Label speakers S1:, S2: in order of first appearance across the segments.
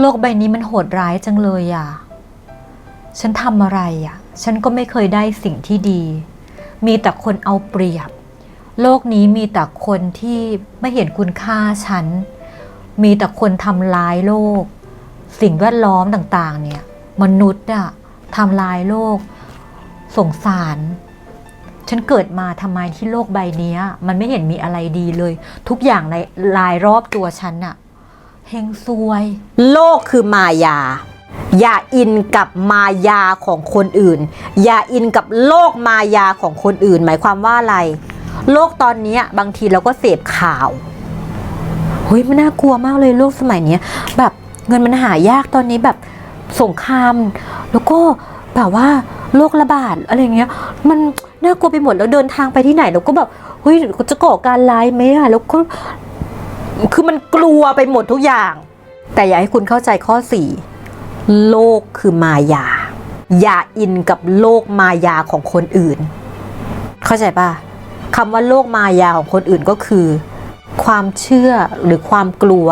S1: โลกใบนี้มันโหดร้ายจังเลยอะ ฉันทำอะไรอะ ฉันก็ไม่เคยได้สิ่งที่ดี มีแต่คนเอาเปรียบ โลกนี้มีแต่คนที่ไม่เห็นคุณค่าฉัน มีแต่คนทำร้ายโลก สิ่งแวดล้อมต่างๆ เนี่ย มนุษย์อะทำลายโลก สงสาร ฉันเกิดมาทำไมที่โลกใบนี้มันไม่เห็นมีอะไรดีเลย ทุกอย่างในรายรอบตัวฉันอะ เฮงซวย
S2: โลกคือมายา อย่าอินกับมายาของคนอื่น อย่าอินกับโลกมายาของคนอื่น หมายความว่าอะไร โลกตอนนี้บางทีเราก็เสพข่าว
S1: เฮ้ยมันน่ากลัวมากเลยโลกสมัยนี้แบบเงินมันหายากตอนนี้แบบสงคราม แล้วก็แบบว่าโรคระบาดอะไรเงี้ย มันน่ากลัวไปหมดแล้วเดินทางไปที่ไหนเราก็แบบเฮ้ยจะก่อการร้ายไหมอะแล้วก็
S2: คือมันกลัวไปหมดทุกอย่าง แต่อยากให้คุณเข้าใจข้อ 4 โลกคือมายา อย่าอินกับโลกมายาของคนอื่น เข้าใจป่ะคำว่าโลกมายาของคนอื่นก็คือ ความเชื่อหรือความกลัว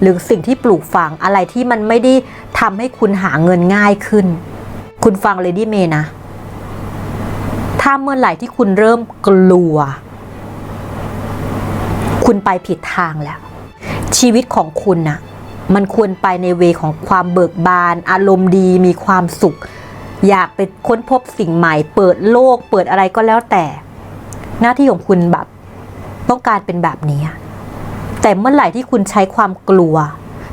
S2: หรือสิ่งที่ปลูกฝังอะไรที่มันไม่ได้ทำให้คุณหาเงินง่ายขึ้น คุณฟังเลดี้เมย์นะถ้าเมื่อไหร่ที่คุณเริ่มกลัว คุณไปผิดทางแล้ว ชีวิตของคุณน่ะมันควรไปในเวของความเบิกบาน อารมณ์ดีมีความสุข อยากไปค้นพบสิ่งใหม่ เปิดโลก เปิดอะไรก็แล้วแต่ หน้าที่ของคุณแบบต้องการเป็นแบบนี้ แต่เมื่อไหร่ที่คุณใช้ความกลัว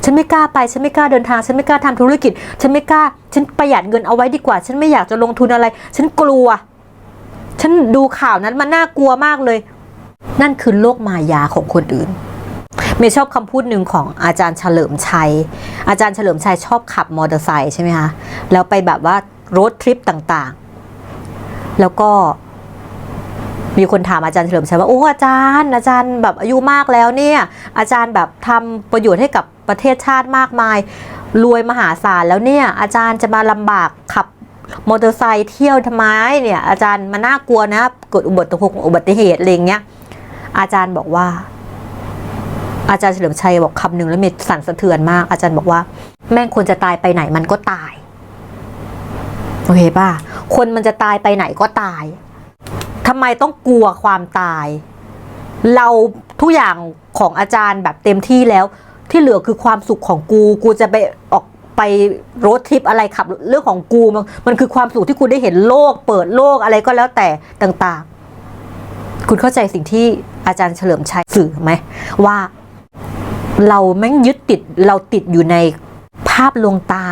S2: ฉันไม่กล้าไป ฉันไม่กล้าเดินทาง ฉันไม่กล้าทำธุรกิจ ฉันไม่กล้า ฉันประหยัดเงินเอาไว้ดีกว่า ฉันไม่อยากจะลงทุนอะไร ฉันกลัว ฉันดูข่าวนั้นมันน่ากลัวมากเลย นั่นคือโลกมายาของคนอื่น เมย์ชอบคำพูดหนึ่งของอาจารย์เฉลิมชัย อาจารย์เฉลิมชัยชอบขับมอเตอร์ไซค์ใช่ไหมคะ แล้วไปแบบว่ารดทริปต่างๆ แล้วก็มีคนถามอาจารย์เฉลิมชัยว่าโอ้อาจารย์อาจารย์แบบอายุมากแล้วเนี่ยอาจารย์แบบทำประโยชน์ให้กับประเทศชาติมากมาย รวยมหาศาลแล้วเนี่ยอาจารย์จะมาลำบากขับมอเตอร์ไซค์เที่ยวทำไมเนี่ยอาจารย์มันน่ากลัวนะเกิดอุบัติเหตุอุบัติเหตุอะไรอย่างเงี้ยอาจารย์บอกว่า อาจารย์เฉลิมชัยบอกคำหนึ่งแล้วเมย์สั่นสะเทือนมาก อาจารย์บอกว่า แม่งควรจะตายไปไหนมันก็ตาย โอเคป่ะ คนมันจะตายไปไหนก็ตายทำไมต้องกลัวความตาย เราทุกอย่างของอาจารย์แบบเต็มที่แล้ว ที่เหลือคือความสุขของกู กูจะไปออกไปรดทริปอะไรขับเรื่องของกูมันมันคือความสุขที่คุณได้เห็นโลก เปิดโลกอะไรก็แล้วแต่ต่าง ๆ คุณเข้าใจสิ่งที่อาจารย์เฉลิมชัยสื่อไหมว่า เราแม่งยึดติดเราติดอยู่ในภาพลวงตา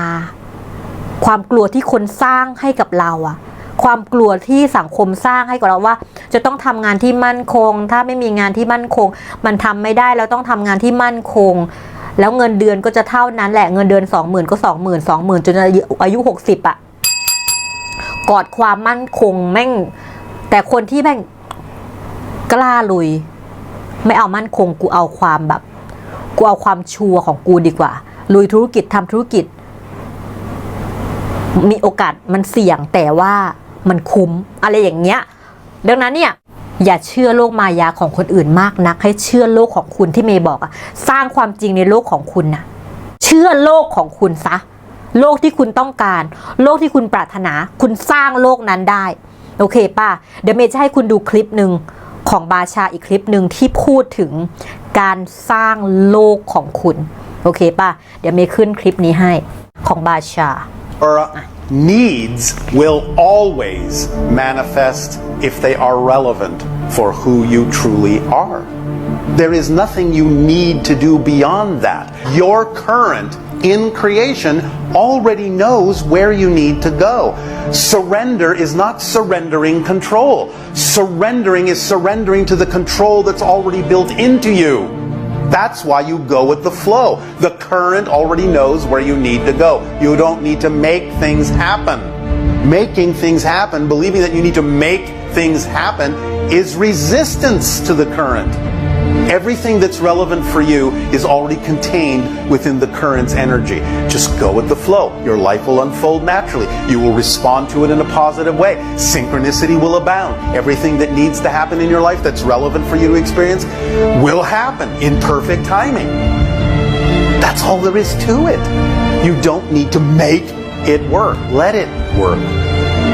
S2: ความกลัวที่คนสร้างให้กับเราอะความกลัวที่สังคมสร้างให้กับเราว่า จะต้องทำงานที่มั่นคง ถ้าไม่มีงานที่มั่นคง มันทำไม่ได้เราต้องทำงานที่มั่นคง แล้วเงินเดือนก็จะเท่านั้นแหละเงินเดือนสองหมื่นก็สองหมื่นสองหมื่นจนอายุอายุหกสิบอะกอดความมั่นคงแม่ง แต่คนที่แม่งกล้าลุย ไม่เอามั่นคงกูเอาความแบบ กูเอาความชัวร์ของกูดีกว่า ลุยธุรกิจทำธุรกิจ มีโอกาสมันเสี่ยงแต่ว่ามันคุ้มอะไรอย่างเงี้ย ดังนั้นเนี่ยอย่าเชื่อโลกมายาของคนอื่นมากนัก ให้เชื่อโลกของคุณที่เมย์บอกอะสร้างความจริงในโลกของคุณนะเชื่อโลกของคุณซะโลกที่คุณต้องการ โลกที่คุณปรารถนา คุณสร้างโลกนั้นได้ โอเคป่ะ เดี๋ยวเมย์จะให้คุณดูคลิปหนึ่งของบาชาอีกคลิปหนึ่งที่พูดถึง การสร้างโลกของคุณ โอเคป่ะ เดี๋ยวเมย์ขึ้นคลิปนี้ให้ของบาชา
S3: Or uh, needs will always manifest if they are relevant for who you truly are. There is nothing you need to do beyond that. Your current in creation already knows where you need to go. Surrender is not surrendering control. Surrendering is surrendering to the control that's already built into you. That's why you go with the flow. The current already knows where you need to go. You don't need to make things happen. Making things happen, believing that you need to make things happen, is resistance to the current. Everything that's relevant for you is already contained within the current's energy. Just go with the flow. Your life will unfold naturally. You will respond to it in a positive way. Synchronicity will abound. Everything that needs to happen in your life that's relevant for you to experience will happen in perfect timing. That's all there is to it. You don't need to make it work. Let it work.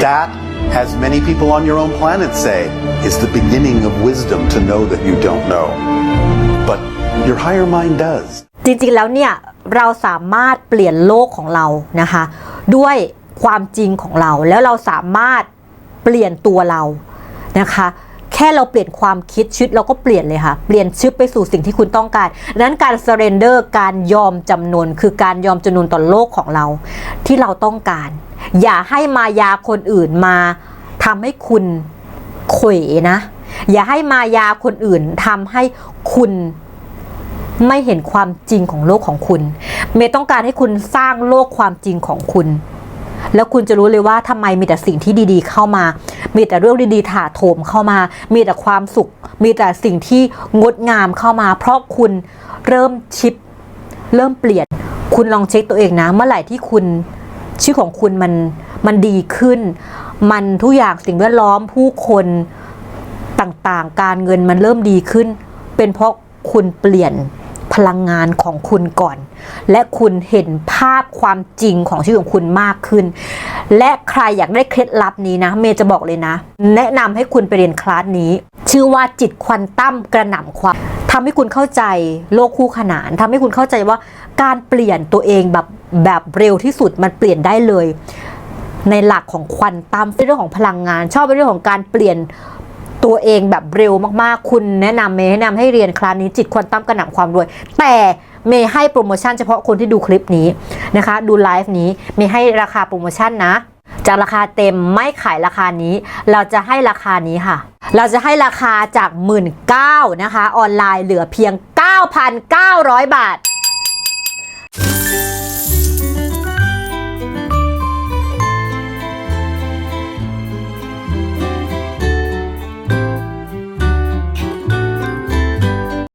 S3: That, as many people on your own planet say, is the beginning of wisdom to know that you don't know. But your higher mind does.
S2: จริงๆ แล้วเนี่ย เราสามารถเปลี่ยนโลกของเรานะคะ ด้วยความจริงของเรา แล้วเราสามารถเปลี่ยนตัวเรานะคะ แค่เราเปลี่ยนความคิดชีวิตเราก็เปลี่ยนเลยค่ะ เปลี่ยนชีวิตไปสู่สิ่งที่คุณต้องการนั้นการ surrender การยอมจำนนคือการยอมจำนนต่อโลกของเรา ที่เราต้องการ อย่าให้มายาคนอื่นมาทำให้คุณเขวนะ อย่าให้มายาคนอื่นทำให้คุณไม่เห็นความจริงของโลกของคุณ เมย์ต้องการให้คุณสร้างโลกความจริงของคุณ แล้วคุณจะรู้เลยว่าทำไมมีแต่สิ่งที่ดีๆ เข้ามา มีแต่เรื่องดีๆถาโถมเข้ามา มีแต่ความสุข มีแต่สิ่งที่งดงามเข้ามา เพราะคุณเริ่มชิป เริ่มเปลี่ยน คุณลองเช็คตัวเองนะ เมื่อไหร่ที่คุณ ชีวิตของคุณมันมันดีขึ้น มันทุกอย่างสิ่งแวดล้อมผู้คนต่างๆ การเงินมันเริ่มดีขึ้น เป็นเพราะคุณเปลี่ยนพลังงานของคุณก่อน และคุณเห็นภาพความจริงของชีวิตของคุณมากขึ้น และใครอยากได้เคล็ดลับนี้นะ เมย์จะบอกเลยนะ แนะนำให้คุณไปเรียนคลาสนี้ ชื่อว่าจิตควอนตั้มกระหน่ำความทำให้คุณเข้าใจโลกคู่ขนานทำให้คุณเข้าใจว่าการเปลี่ยนตัวเองแบบ แบบเร็วที่สุดมันเปลี่ยนได้เลย ในหลักของควอนตัมเป็นเรื่องของพลังงาน ชอบเป็นเรื่องของการเปลี่ยนตัวเองแบบเร็วมากๆ คุณแนะนำเมย์แนะนำให้เรียนคลาสนี้จิตควอนตัมกระหน่ำความรวย แต่เมย์ให้โปรโมชั่นเฉพาะคนที่ดูคลิปนี้นะคะ ดูไลฟ์นี้เมย์ให้ราคาโปรโมชั่นนะจากราคาเต็มไม่ขายราคานี้ เราจะให้ราคานี้ค่ะ เราจะให้ราคาจาก 1 9ื่นนะคะ ออนไลน์เหลือเพียง 9,900 บาท